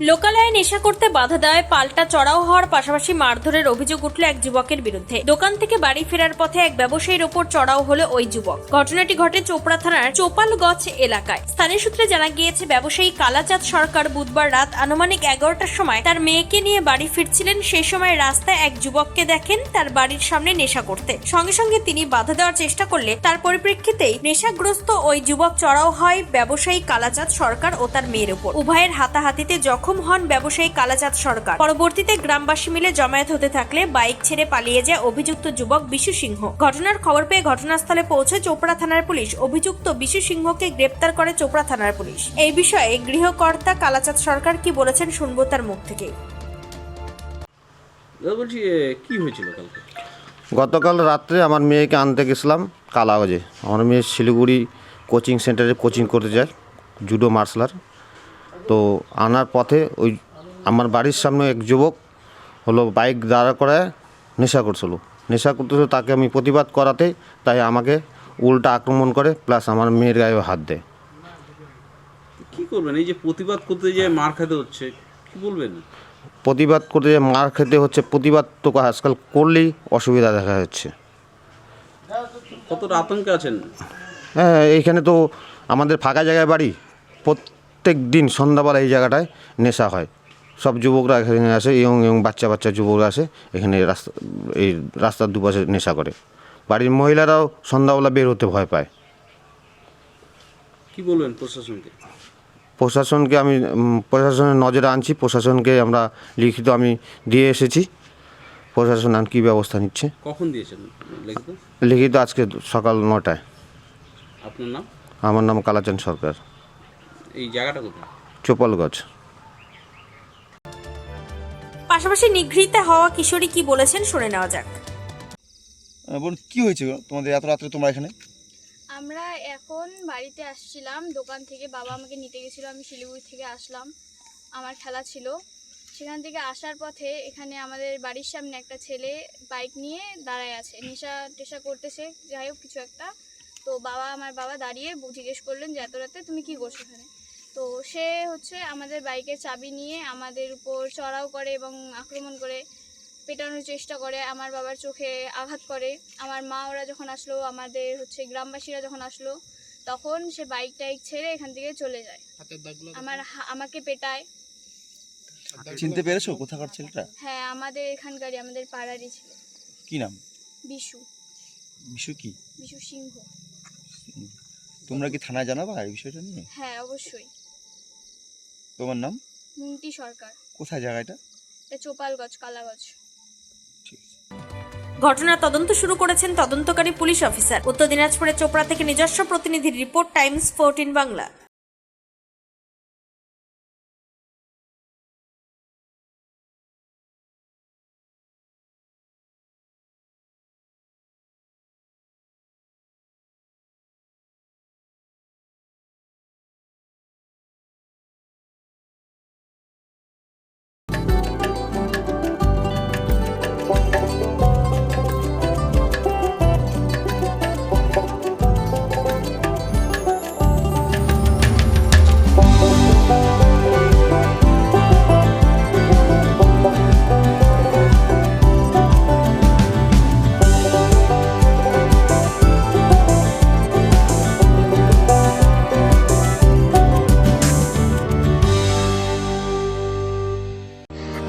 লোকালয়ে নেশা করতে বাধা দেওয়ায় পাল্টা চড়াও হওয়ার পাশাপাশি মারধরের অভিযোগ উঠল এক যুবকের বিরুদ্ধে। দোকান থেকে বাড়ি ফেরার পথে এক ব্যবসায়ীর ওপর চড়াও হলো ওই যুবক। ঘটনাটি ঘটে চোপড়া থানার চোপালগছ এলাকায়। স্থানীয় সূত্রে জানা গিয়েছে, ব্যবসায়ী কালাচাঁদ সরকার বুধবার রাত আনুমানিক এগারোটার সময় তার মেয়েকে নিয়ে বাড়ি ফিরছিলেন। সেই সময় রাস্তায় এক যুবককে দেখেন তার বাড়ির সামনে নেশা করতে। সঙ্গে সঙ্গে তিনি বাধা দেওয়ার চেষ্টা করলে তার পরিপ্রেক্ষিতেই নেশাগ্রস্ত ওই যুবক চড়াও হয় ব্যবসায়ী কালাচাঁদ সরকার ও তার মেয়ের উপর উভয়ের হাতাহাতিতে জখম হন ব্যবসায়ী কালাচাঁদ সরকার। পরবর্তীতে গ্রামবাসী মিলে জমায়েত হতে থাকলে বাইক ছেড়ে পালিয়ে যায় অভিযুক্ত যুবক বিশু সিংহ। ঘটনার খবর পেয়ে ঘটনাস্থলে পৌঁছে চোপড়া থানার পুলিশ অভিযুক্ত বিশু সিংহকে গ্রেপ্তার করে চোপড়া থানার পুলিশ। এই বিষয়ে গৃহকর্তা কালাচাঁদ সরকার কি বলেছেন শুনব তার মুখ থেকে। বলছি কি হয়েছিল কালকে? গতকাল রাত্রে আমার মেয়েকে আনতে গেছিলাম কালাগজে। আমার মেয়ে শিলিগুড়ি কোচিং সেন্টারে কোচিং করতে যায় জুডো মার্শাল আর্ট। তো আনার পথে ওই আমার বাড়ির সামনে এক যুবক হলো বাইক দাঁড়া করায় নেশা করছিল। নেশা করতেছিল তাকে আমি প্রতিবাদ করাতে তাই আমাকে উল্টা আক্রমণ করে প্লাস আমার মেয়ের গায়েও হাত দেয়। কি করবেন? এই যে প্রতিবাদ করতে যে মার খেতে হচ্ছে কি বলবেন? প্রতিবাদ করতে যে মার খেতে হচ্ছে প্রতিবাদ তো আজকাল করলেই অসুবিধা দেখা যাচ্ছে। কতটা আতঙ্কে আছেন? হ্যাঁ এইখানে তো আমাদের ফাঁকা জায়গায় বাড়ি প্রত্যেক দিন সন্ধ্যাবেলা এই জায়গাটায় নেশা হয়। সব যুবকরা এখানে আসে এবং এবং বাচ্চা বাচ্চা যুবকরা আসে এখানে রাস্তা এই রাস্তার দুপাশে নেশা করে। বাড়ির মহিলারাও সন্ধ্যাবেলা বের হতে ভয় পায়। কি বলবেন প্রশাসনকে? প্রশাসনকে আমি প্রশাসনের নজরে আনছি প্রশাসনকে আমরা লিখিত আমি দিয়ে এসেছি। প্রশাসন আর কী ব্যবস্থা নিচ্ছে? কখন দিয়েছেন লিখিত আজকে সকাল নটায়। আপনার নাম? আমার নাম কালাচাঁদ সরকার। এই জায়গাটা কোথায়? চোপালগঞ্জ। পাশাপাশি নিগৃহীতা হওয়া কিশোরী কি বলেছেন শুনে নেওয়া যাক। বলুন কি হয়েছে তোমাদের এত রাত্রে তোমরা এখানে? আমরা এখন বাড়িতে আসছিলাম দোকান থেকে বাবা আমাকে নিতে গেছিল আমি শিলিগুড়ি থেকে আসলাম আমার খেলা ছিল। সেখান থেকে আসার পথে এখানে আমাদের বাড়ির সামনে একটা ছেলে বাইক নিয়ে দাঁড়ায় আছে নেশা টেশা করতেছে যাই হোক কিছু একটা। তো বাবা আমার বাবা দাঁড়িয়ে জিজ্ঞেস করলেন যে এত রাতে তুমি কি করছ এখানে? তো সে হচ্ছে আমাদের বাইকের চাবি নিয়ে আমাদের উপর চড়াও করে এবং আক্রমণ করে পেটানোর চেষ্টা করে আমার বাবার চোখে আঘাত করে। আমার মা ওরা যখন আসলো আমাদের হচ্ছে গ্রামবাসীরা যখন আসলো তখন সে বাইক টাইক ছেড়ে এখান থেকে চলে যায়। আমার আমাকে পেটায়। চিনতে পেরেছ কোথাকার ছেলেটা? হ্যাঁ আমাদের এখানকারই আমাদের পাড়ারই ছিল। কি নাম? বিশু। বিশু কি? বিশু সিংহ। তোমরা কি থানায় জানাবা এই বিষয়টা নিয়ে? হ্যাঁ অবশ্যই। তোমার নাম? মুন্টি সরকার। কোথায় জায়গাটা এটা? চোপালগঞ্জ কালাগঞ্জ। ঠিক ঘটনার তদন্ত শুরু করেছেন তদন্তকারী পুলিশ অফিসার। উত্তর দিনাজপুরের চোপড়া থেকে নিজস্ব প্রতিনিধি রিপোর্ট টাইমস ফোরটিন বাংলা।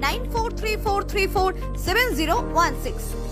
9434347016.